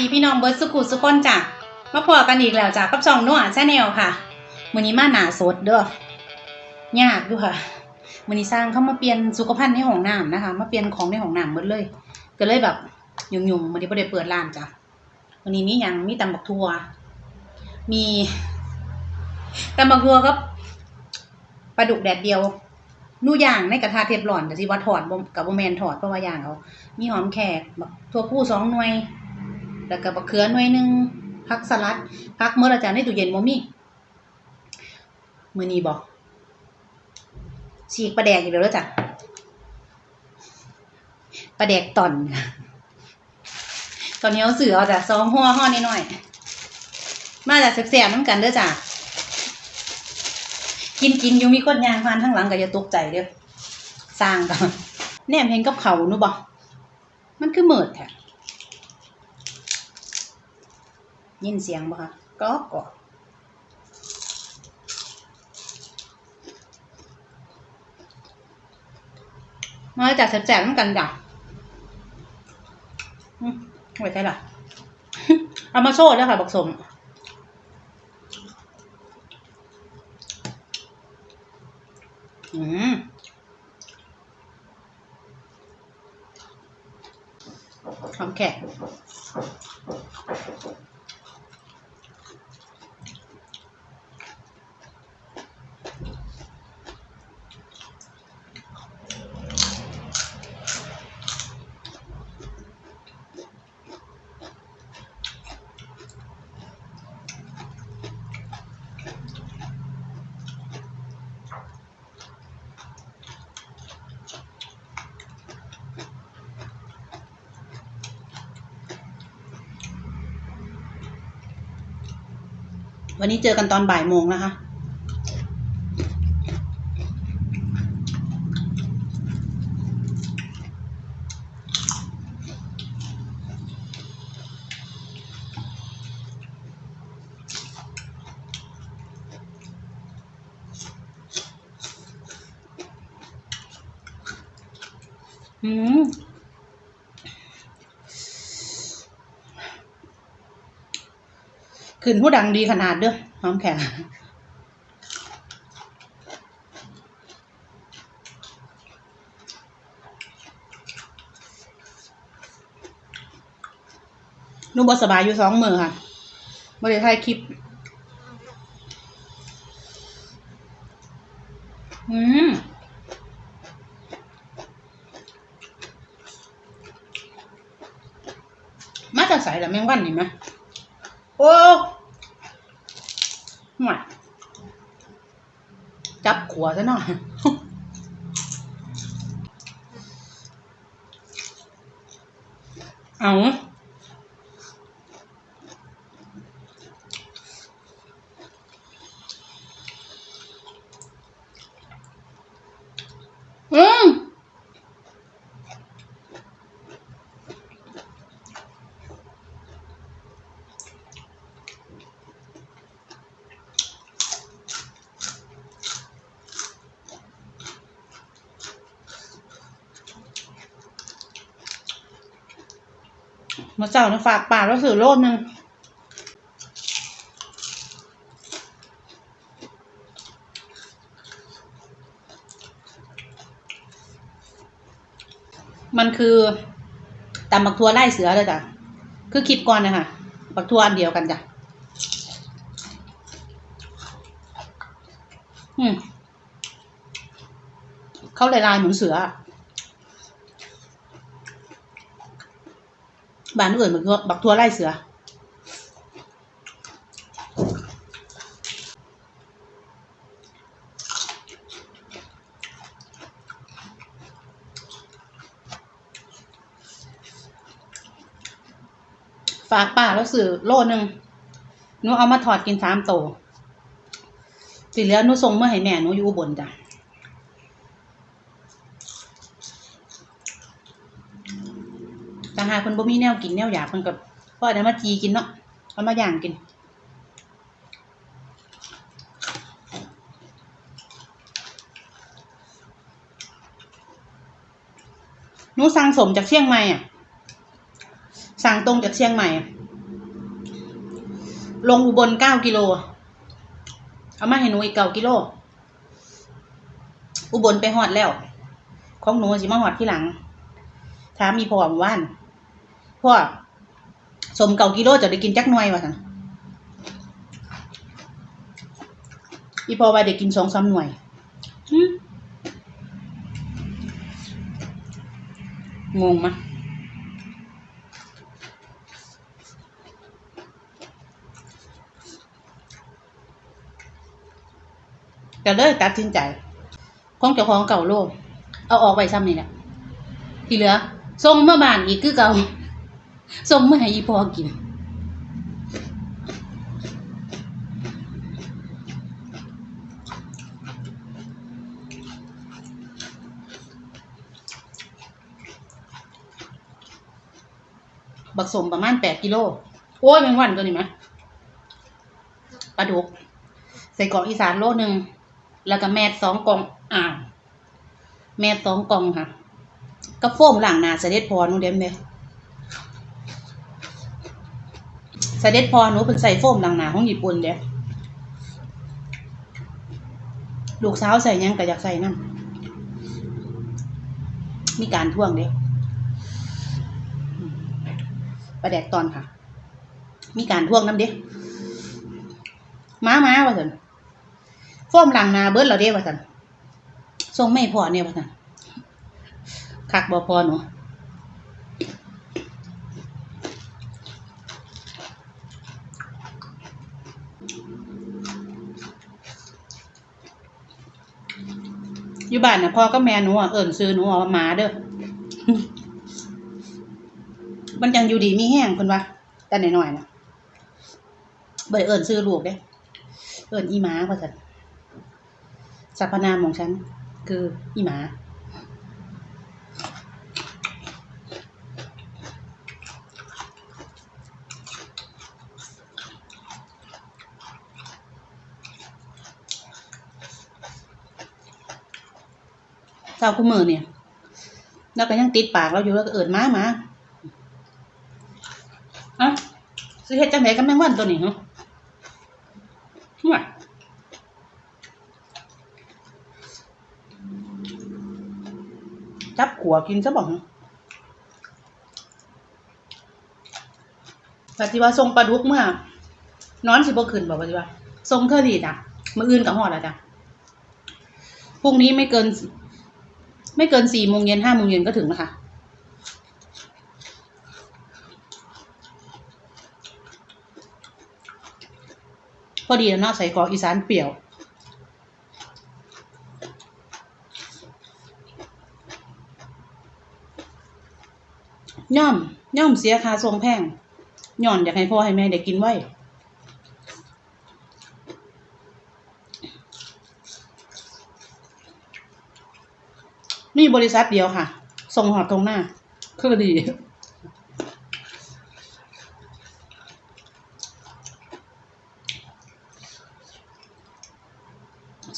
ดีพี่น้องเบิร์ดสุขุสุคนจ้ะมาพอกันอีกแล้วจ้ะกับช่องนัวชาแนลค่ะมือนี้มาหนาสดเด้อยากอยู่ค่ะมือนี้สร้างเขามาเปลี่ยนสุขภัณฑ์ในห้องน้ำนะคะ มาเปลี่ยนของในห้องน้ำหมดเลย ก็เลยแบบยุ่งๆมือนี้บ่ได้เปิดร้านจ้ะมือนี้มีหยังมีตำบักทัวมีตำบักทัวกับปลาดุกแดดเดียวนู่ย่างในกระทะเทฟลอนแต่สิว่าถอดกับโบแมนถอดเพราะว่าย่างเอามีหอมแขกบักทั่วผู้สองหน่วย แล้วก็บักเขือหน่วยหนึ่งผักสลัดผักเมื่ออาจารย์ในตู้เย็นบ่มีมื้อนี้บ่ฉีกปลาแดกอีกแล้วเด้อจ้ะปลาแดกตอนตอนนี้เอาเสือเอาจ้ะซองห่อห่อนิดหน่อย มาจากแสบๆน้ำกันเด้อจ้ะกินกินอยู่มีคนยางพานข้างหลังก็อย่าตกใจเด้อสร้างก่อนแนมเห็นกับเขานูบ่มันคือเมิดแท้ ยินเสียงบ่คะก็ก็มาจากแสบๆน้ำกันจ้ะอืมไว้ใช่ล่ะ เอามาโชว์แล้วค่ะบักสมอืมหอมแขก วันนี้เจอกันตอนบ่ายโมงนะคะ อืม ขึ้นผู้ดังดีขนาดเด้อหอมแข็งนุ่บสบายอยู่สองมือค่ะบริถ่ายคลิป อืมมาจากใส่ละแมงวันนี่ไหมโอ้ หมาจับขวซะหน่อยเอาอืม มา เจ้านะฝากป่าแล้วสื่อโลดหนึ่งมันคือตำบักทัวไล่เสือเลยจ้ะ คือคิดก่อนนะคะบักทัวอันเดียวกันจ้ะ อืมเขาลายลายเหมือนเสืออะ บ้านอื่นบักทัวบักทัวไล่เสือ ฝากป้าแล้วสื่อโลหนึ่งหนูเอามาถอดกินสามโตสิเหลือหนูส่งเมื่อให้แม่หนูอยู่บนจ้ะ แต่ หาเพิ่นบ่มีแนวกินแนวอยากเพิ่นก็พ่อได้มาจีกินเนาะเอามาย่างกินหนูสั่งสมจากเชียงใหม่อะสั่งตรงจากเชียงใหม่ ลงอุบลเก้ากิโล เอามาให้หนูอีกเก้ากิโล อุบลไปหอดแล้ว ของหนูสิมาหอดที่หลัง ถามมีพ่อมว่าน พ่อสมเก่ากิโลจะได้กินจักหน่วยวะสันอีพ่อว่าได้กินสองสามหน่วยหึงงมะก็เลยตัดสินใจของเจ้าของเก่าโลกเอาออกไปซ้ำนี่แหละที่เหลือส่งเมื่อบานอีกคือเก่า ส่งมื่อให้อีพอกินบักสมประมาณแปดกิโล โอ้ยแมงวันตัวนี้ไหมปลาดุก ใส่กล่องอีสานโลหนึ่ง แล้วก็แมดสองกล่อง อ่า แมดสองกล่องค่ะ ก็โฟมหลังนาเสด็จพอนูเด็มเลย เสด็จพอหนูเป็นใส่โฟมหลังหนาของญี่ปุ่นเด้ลูกสาวใส่ยังก็อยากใส่นั่นมีการท่วงเด้ประแดกตอนค่ะ มีการท่วงน้ำเด้ม้าม้าว่าสันโฟมหลังนาเบิร์ดเราเด้ว่าสันทรงไม่พอเนี่ยว่าสันคักบอพอหนู อยู่บ้านนะพ่อก็แม่หนูอะเอิ่นซื้อหนูอะว่าหมาเด้อมันยังอยู่ดีมีแห้งคนวะแต่หน่อยๆนะเบยเอิ่นซื้อลูกเด้ เอิ่นอีหมาว่าสันสรรพนามของฉัน คืออีหมา เจ้าคู่มือเนี่ยแล้วก็ยังติดปากเราอยู่แล้วก็เอิดมามาอะสิเฮ็ดจังไดกับแมงวันตัวนี้เหรอว่าจับขัวกินซะบ่เหรอปฏิว่าทรงปลาดุกเมื่อนอนสิบ่ขึ้นบอกปฏิว่าทรงเท่าดีจ้ะมืออื่นก็ฮอดแล้วจ้ะพรุ่งนี้ไม่เกิน ไม่เกินสี่โมงเย็นห้าโมงเย็นก็ถึงนะคะพอดีแล้วเนาะใส่กรอกอีสานเปรี้ยวย่อมย่อมเสียค่าทรงแพงย่อนอยากให้พ่อให้แม่ได้กินไว้ มีบริษัทเดียวค่ะ ส่งหอดตรงหน้า คือดี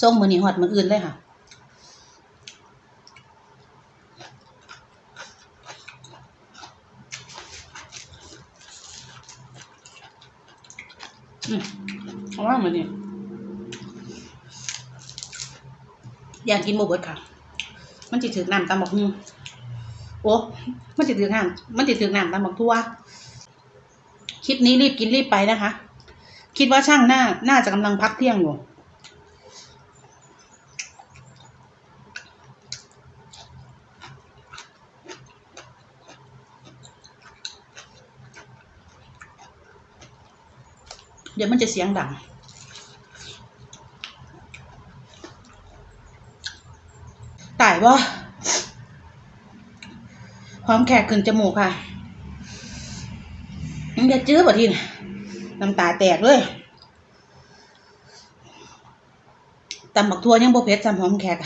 ส่งมือนี้หอดมืออื่นเลยค่ะอืมเอาว่ามือนี้อยากกินหมูเบิดค่ะ มันจิถือน้ำตำบักหุ่งโอ้มันจิถือน้ำมันจิถือน้ำตำบักทั่วคลิปนี้รีบกินรีบไปนะคะ คิดว่าช่างหน้าน่าจะกำลังพักเที่ยงอยู่เดี๋ยวมันจะเสียงดัง ตาหอมแขกขึ้นจมูกค่ะมันจะจื้อบ่ทีนน้ำตาแตกเลยตำบักทั่วยังบ่เผ็ดจำหอมแขก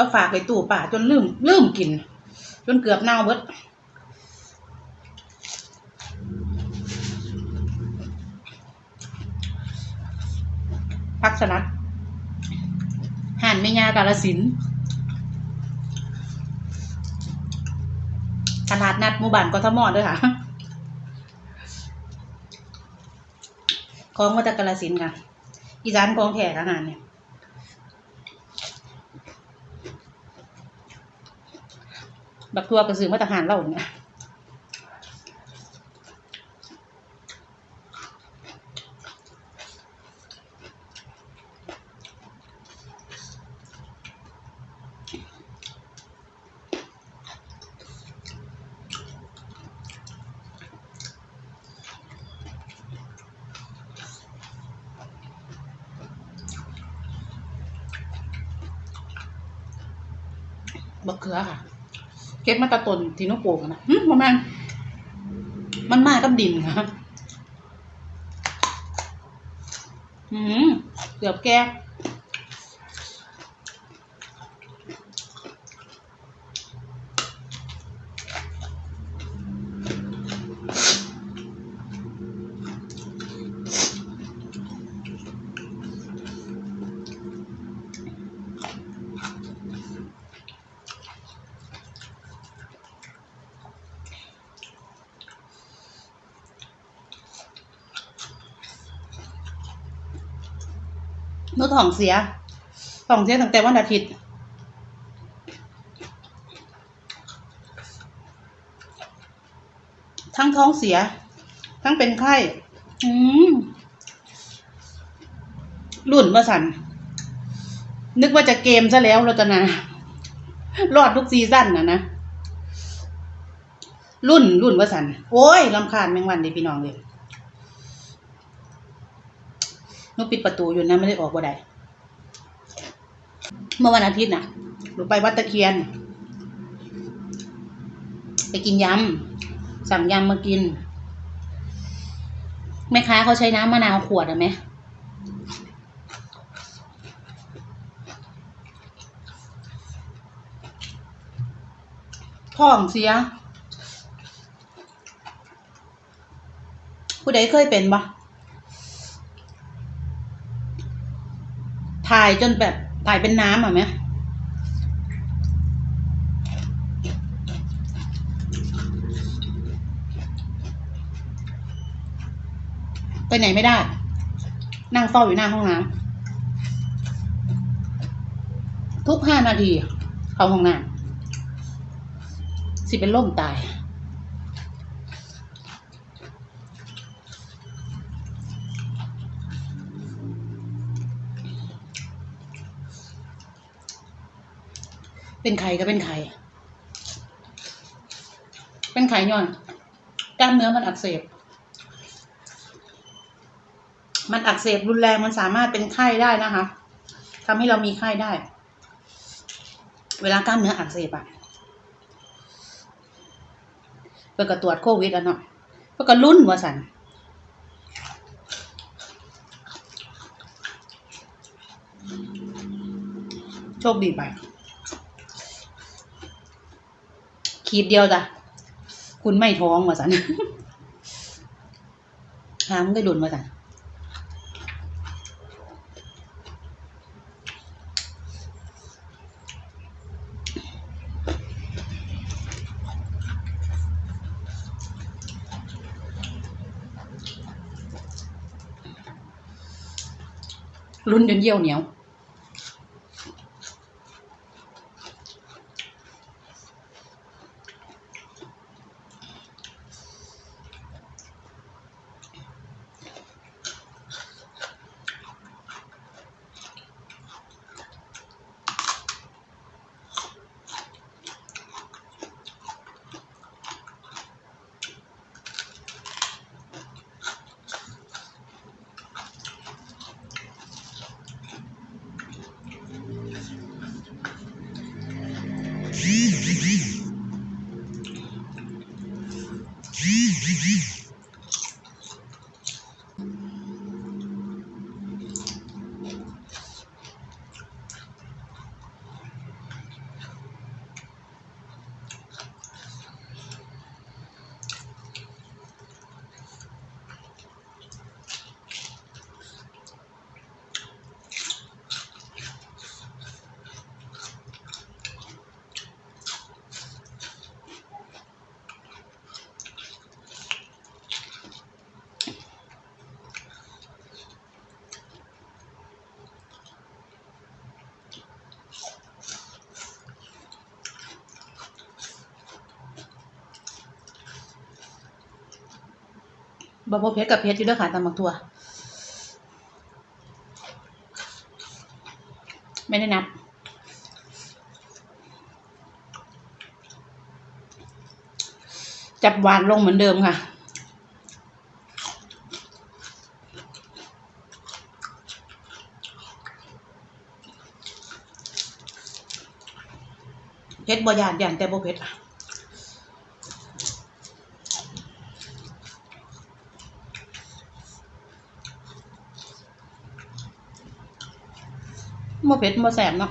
เอาฝากไปตู้ป่าจนลืมลืมกิน จนเกือบเน่าเบิดพักสนัดห่านเมียากาลสินตลาดนัดมู่บ้านกทมด้วยค่ะของวัตกาลสินค่ะอีสานของแขกอาหารเนี่ย บักทัวกระสือมาตรฐานเราเนี่ยบักเขือค่ะ เก็บมาตะตนที่นกโปูกนะหึประมาณมันมากับดินค่ะอืมเกือบแก้ เมื่อท้องเสียท้องเสียตั้งแต่วันอาทิตย์ทั้งท้องเสีย ทั้งเป็นไข้ อืมรุ่นว่าสัน นึกว่าจะเกมซะแล้วเราจะนะรอดทุกซีซั่นนะนะ รุ่นรุ่นว่าสัน โอ้ยลำคาญแมงวันเลยพี่น้องเลยห นุปิดประตูอยู่นะไม่ได้ออกบ่ได้เมื่อวันอาทิตย์น่ะหนูไปวัดตะเคียน ไปกินยำสั่งยำมากินแม่ค้าเขาใช้น้ำมะนาวขวดอะไหมท้องเสีย ผู้ใดเคยเป็นปะ ถ่ายจนแบบถ่ายเป็นน้ำอะไหมไปไหนไม่ได้ นั่งเฝ้าอยู่หน้าห้องน้ำทุกห้านาที เข้าห้องน้ำสิเป็นล่มตาย เป็นไข่ก็เป็นไข่ เป็นไข่ย้อนกล้ามเนื้อมันอักเสบ มันอักเสบรุนแรงมันสามารถเป็นไข้ได้นะคะทำให้เรามีไข้ได้ เวลากล้ามเนื้ออักเสบอะเพื่อก็ตรวจโควิดอะเนาะเพื่อก็รุ่นว่าสันโชคดีไป ขีดเดียวจ้ะคุณไม่ท้องว่าสันหามนได้หลุนว่าสันรุ่นจนเยี่ยวเหนียว บ่บ่เผ็ดกับเผ็ดอยู่เด้อค่ะตำบักทั่วไม่ได้นับ จับหวานลงเหมือนเดิมค่ะเผ็ดบ่ยานยานแต่บ่เผ็ดอ บ่เผ็ดบ่แสบเนาะ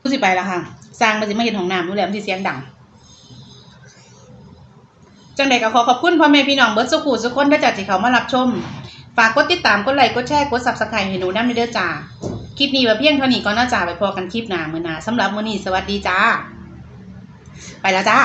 กูสิไปแล้วค่ะ สร้างมันสิมาเห็นของน้ำดูแลมันสิเสียงดัง จังใดก็ขอขอบคุณพ่อแม่พี่น้องเบิร์ดสุขุสุขคนได้จากที่เขามารับชม ฝากกดติดตาม กดไลค์ กดแชร์ กดซับสไครต์ให้หนูน้ำในเด้อจ้า คลิปนี้แบบเพียงเท่านี้ก็น่าจะไปพอกันคลิปหน้ามื้อหน้าสำหรับมื้อนี้สวัสดีจ้า ไปแล้วจ้า